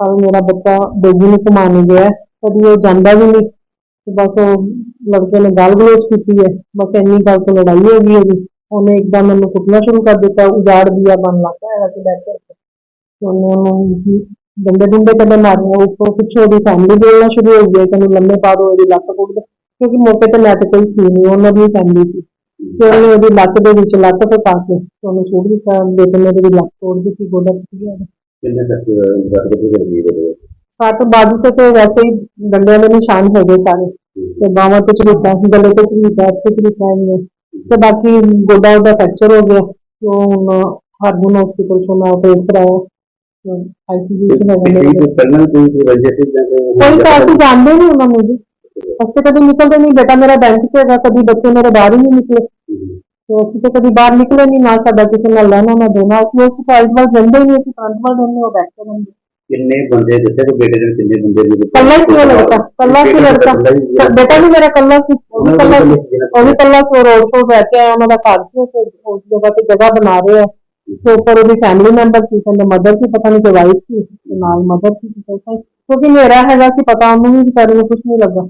ਕੱਲ ਮੇਰਾ ਬੱਚਾ ਬੇਬੀ ਨੂੰ ਘੁਮਾਉਣ ਗਿਆ ਕਦੀ ਉਹ ਜਾਂਦਾ ਵੀ ਨਹੀਂ ਤੇ ਬਸ ਉਹ ਲੜਕੇ ਨੇ ਗਾਲ ਗਲੋਚ ਕੀਤੀ ਹੈ ਬਸ ਇੰਨੀ ਗੱਲ ਤੋਂ ਲੜਾਈ ਹੋ ਗਈ ਉਹਦੀ ਉਹਨੇ ਇੱਕਦਮ ਮੈਨੂੰ ਕੁੱਟਣਾ ਸ਼ੁਰੂ ਕਰ ਦਿੱਤਾ ਉਜਾੜ ਦਿਆ ਬਣ ਲੱਗ ਪਿਆ ਹੈਗਾ ਸੀ ਬੈਠ ਕੇ ਤੇ ਉਹਨੇ ਉਹਨੂੰ ਡੰਡੇ ਡੁੰਡੇ ਕਦੇ ਮਾਰੇ ਉੱਪਰੋਂ ਪਿੱਛੋਂ ਉਹਦੀ ਫੈਮਿਲੀ ਬੋਲਣਾ ਸ਼ੁਰੂ ਹੋ ਗਈ ਕਿ ਇਹਨੂੰ ਲੰਮੇ ਪਾ ਦੋ ਇਹਦੀ ਲੱਤ ਕੁੱਟ ਦੋ ਕਿਉਂਕਿ ਮੌਕੇ ਤੇ ਨੈਟ ਕੋਈ ਸੀ ਨਹੀਂ ਉਹਨਾਂ ਦੀ ਫੈਮਿਲੀ ਸੀ ਤੇ ਉਹਨੇ ਉਹਦੀ ਲੱਤ ਦੇ ਵਿੱਚ ਲੱਤ ਤੇ ਪਾ ਕੇ ਤੇ ਉਹਨੂੰ ਸੁੱਟ ਦਿੱਤਾ ਬੇਟੇ ਨੇ ਉਹਦੀ ਲੱਤ ਤੋੜ ਦਿੱਤੀ ਗੋਡਾ ਟੁੱਟ ਗਿਆ ਉਹਦਾ। ਕਿੰਨੇ ਤੱਕ ਗੱਲ ਕੀਤੀ ਜਾਂਦੀ ਹੈ ਸੱਟ ਬਾਜੂ ਤੇ ਤੇ ਵੈਸੇ ਹੀ ਡੰਡਿਆਂ ਦੇ ਨਿਸ਼ਾਨ ਹੋ ਗਏ ਸਾਰੇ ਤੇ ਬਾਹਾਂ ਤੇ ਝੁੱਟਾ ਸੀ ਗਲੇ ਤੇ ਝੁੱਟਾ ਤੇ ਝੁੱਟਾ ਹੈ ਤੇ ਬਾਕੀ ਗੋਡਾ ਉਹਦਾ ਫ੍ਰੈਕਚਰ ਹੋ ਗਿਆ ਤੇ ਉਹ ਹੁਣ ਹਰਬਨ ਹਸਪੀਟਲ ਤੋਂ ਮੈਂ ਆਪਰੇਟ ਕਰਾਇਆ ਆਈਸੀਯੂ ਚ ਹੈਗਾ ਮੇਰੇ ਕੋਈ ਪਹਿਲਾਂ ਕੋਈ ਰਜਿਸਟਰ ਜਾਂ ਕੋਈ ਤਾਂ ਅਸੀਂ ਜਾਣਦੇ ਨਹੀਂ ਉਹਨਾਂ ਨੂੰ ਜੀ ਅਸੀਂ ਤਾਂ ਕਦੇ ਨਿਕਲਦੇ ਨਹੀਂ ਬੇਟਾ ਮੇਰਾ ਬੈਂਕ 'ਚ ਹੈਗਾ ਕਦੀ ਬੱਚੇ ਮੇਰੇ ਬਾਹਰ ਹੀ ਨਹੀਂ ਨਿਕਲੇ ਤੇ ਅਸੀਂ ਤਾਂ ਕਦੀ ਬਾਹਰ ਨਿਕਲੇ ਨਹੀਂ ਨਾ ਸਾਡਾ ਕਿਸੇ ਨਾਲ ਲੈਣਾ ਨਾ ਦੇਣਾ। ਅਸੀਂ ਉਸ ਫਾਈਲ ਵੱਲ ਰਹਿੰਦੇ ਨਹੀਂ ਅਸੀਂ ਫਰੰਟ ਵੱਲ ਰਹਿੰਦੇ ਉਹ ਬੈਠ ਕੇ ਰਹਿੰਦੇ ਕਿੰਨੇ ਬੰਦੇ ਦੱਸੇ ਤੇ ਬੇਟੇ ਦੇ ਕਿੰਨੇ ਬੰਦੇ ਨੇ ਕੱਲਾ ਸੀ ਉਹ ਲੜਕਾ ਕੱਲਾ ਸੀ ਲੜਕਾ। ਤੇ ਬੇਟਾ ਵੀ ਮੇਰਾ ਕੱਲਾ ਸੀ ਉਹ ਵੀ ਕੱਲਾ ਸੀ। ਉਹ ਵੀ ਕੱਲਾ ਸੀ ਰੋਡ ਤੋਂ ਬਹਿ ਕੇ ਆਇਆ ਉਹਨਾਂ ਦਾ ਘਰ ਸੀ ਉਸ ਉਸ ਜਗ੍ਹਾ ਤੇ ਜਗ੍ਹਾ ਬਣਾ ਰਹੇ। ਆ ਤੇ ਉੱਪਰ ਉਹਦੀ ਫੈਮਿਲੀ ਮੈਂਬਰ ਸੀ ਕਹਿੰਦੇ ਮਦਰ ਸੀ ਪਤਾ ਨਹੀਂ ਕਿ ਵਾਈਫ ਸੀ ਤੇ ਨਾਲ ਮਦਰ ਸੀ ਤੇ। ਕਿਉਂਕਿ ਮੇਰਾ ਹੈਗਾ ਸੀ ਪਤਾ ਉਹਨੂੰ ਵੀ ਵਿਚਾਰੇ ਨੂੰ ਕੁਝ ਨਹੀਂ ਲੱਗਾ।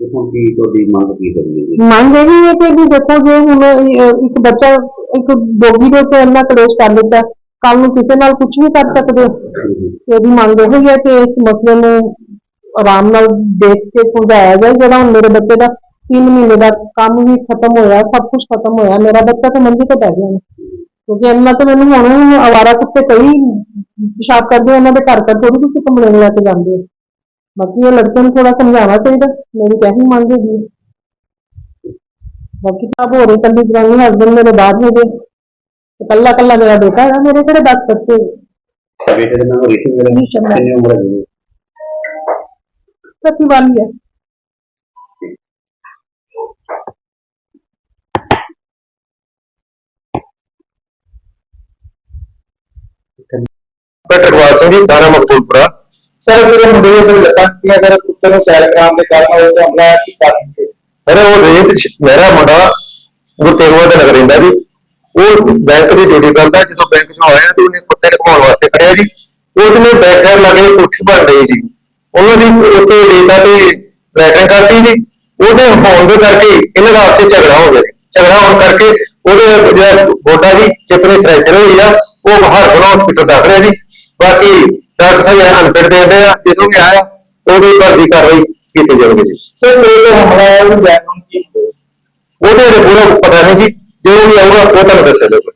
ਹੁਣ ਕੀ ਤੁਹਾਡੀ ਮੰਗ ਕੀ ਕਰਨੀ ਹੈ ਮੰਗ ਇਹ ਵੀ ਹੈ ਕਿ ਵੀ ਦੇਖੋ ਜੇ ਹੁਣ ਇਹ- ਇੱਕ ਬੱਚਾ ਇੱਕ ਡੋਗੀ ਦੇ ਉੱਤੇ ਇੰਨਾ ਕਲੇਸ਼ ਕਰ ਦਿੱਤਾ ਕੱਲ ਨੂੰ ਕਿਸੇ ਨਾਲ ਕੁਝ ਵੀ ਕਰ ਸਕਦੇ ਹੋ। ਤੇ ਇਹਦੀ ਮੰਗ ਇਹ ਹੈ ਕਿ ਇਸ ਮਸਲੇ ਨੂੰ ਆਰਾਮ ਨਾਲ ਦੇਖ ਕੇ ਸੁਲਝਾਇਆ ਜਾਏ ਜਿਹੜਾ ਹੁਣ ਮੇਰੇ ਬੱਚੇ ਦਾ 3 ਮਹੀਨੇ ਦਾ ਕੰਮ ਵੀ ਖਤਮ ਹੋਇਆ ਸਭ ਕੁਝ ਖਤਮ ਹੋਇਆ ਮੇਰਾ ਬੱਚਾ ਤਾਂ ਮੰਜੀ ਤੇ ਪੈ ਗਿਆ ਨਾ ਕਿਉਂਕਿ ਇੰਨਾ ਤਾਂ ਮੈਨੂੰ ਹੁਣ ਆਵਾਰਾ ਕੁੱਤੇ ਕਈ ਪਿਸ਼ਾਬ ਕਰਦੇ ਆ, ਉਹਨਾਂ ਦੇ ਘਰ ਘਰ ਥੋੜੀ ਤੁਸੀਂ ਕੰਪਲੇਨ ਲੈ ਕੇ ਜਾਂਦੇ ਹੋ। बाकी ये लड़के ने थोड़ा समझाना चाहिए मेरी पैसे मांगेगी बाकी तो आप हो रही कल जवानी हस्बैंड मेरे बाहर हो गए। तो कल्ला कल्ला मेरा बेटा है मेरे घर दस बच्चे। सती वाली है। डॉक्टर सिंह जी थाना मकबूलपुरा ਸਰ, ਮੇਰੇ ਮੁੰਡੇ ਦੇ ਸਿਰ ਲੱਤਾਂ ਟੁੱਟੀਆਂ, ਸਰ, ਕੁੱਤੇ ਨੂੰ ਸੈਰ ਕਰਾਉਣ ਦੇ ਕਾਰਨ ਉਹ ਤੇ ਹਮਲਾ ਕੀ ਕਰਨ ਤੇ ਅਰੇ ਉਹ ਰੇਤ ਮੇਰਾ ਮੁੰਡਾ ਗੁਰਤੇਗਵਾ ਦਾ ਨਗਰ ਰਹਿੰਦਾ ਜੀ। ਉਹ ਬੈਂਕ ਦੀ ਡਿਊਟੀ ਕਰਦਾ, ਜਦੋਂ ਬੈਂਕ ਚੋਂ ਆਇਆ ਤੇ ਉਹਨੇ ਕੁੱਤੇ ਨੂੰ ਘੁਮਾਉਣ ਵਾਸਤੇ ਖੜਿਆ ਜੀ। ਉਹਦੇ ਬੈਕ ਸਾਈਡ ਲੱਗੇ ਕੁੱਠ ਬਣ ਰਹੀ ਸੀ ਉਹਨਾਂ ਦੀ ਉੱਤੇ ਰੇਤਾ ਤੇ ਲੈਟਰਿੰਗ ਕਰਤੀ ਜੀ। ਉਹਦੇ ਹੋਣ ਦੇ ਕਰਕੇ ਇਹਨਾਂ ਦਾ ਆਪਸੇ ਝਗੜਾ ਹੋ ਗਿਆ ਝਗੜਾ ਹੋਣ ਕਰਕੇ ਉਹਦੇ ਜਿਹੜਾ ਗੋਡਾ ਜੀ ਚਿਪ ਦੇ ਫ੍ਰੈਕਚਰ ਹੋਈ ਆ, ਉਹ ਬਾਹਰ ਬਣਾ ਹਸਪੀਟਲ ਦਾਖਲ ਹੈ ਜੀ। ਬਾਕੀ ਡਾਕਟਰ ਸਾਹਿਬ ਅਨਪਿੜ ਦੇ ਦੇ ਆ ਜਦੋਂ ਵੀ ਆਇਆ ਉਹਦੇ ਦੀ ਕਾਰਵਾਈ ਕੀਤੀ ਜਾਵੇਗੀ ਜੀ ਸਰ ਮੇਰੇ ਤੇ ਹਮਲਾ ਆਇਆ ਉਹ ਜਾਣਨ ਕੀ ਹੋਇਆ? ਉਹਦੇ ਬਾਰੇ ਪੂਰਾ ਪਤਾ ਨਹੀਂ ਜੀ ਜੋ ਵੀ ਆਊਗਾ ਉਹ ਤੁਹਾਨੂੰ ਦੱਸਿਆ ਜਾਊਗਾ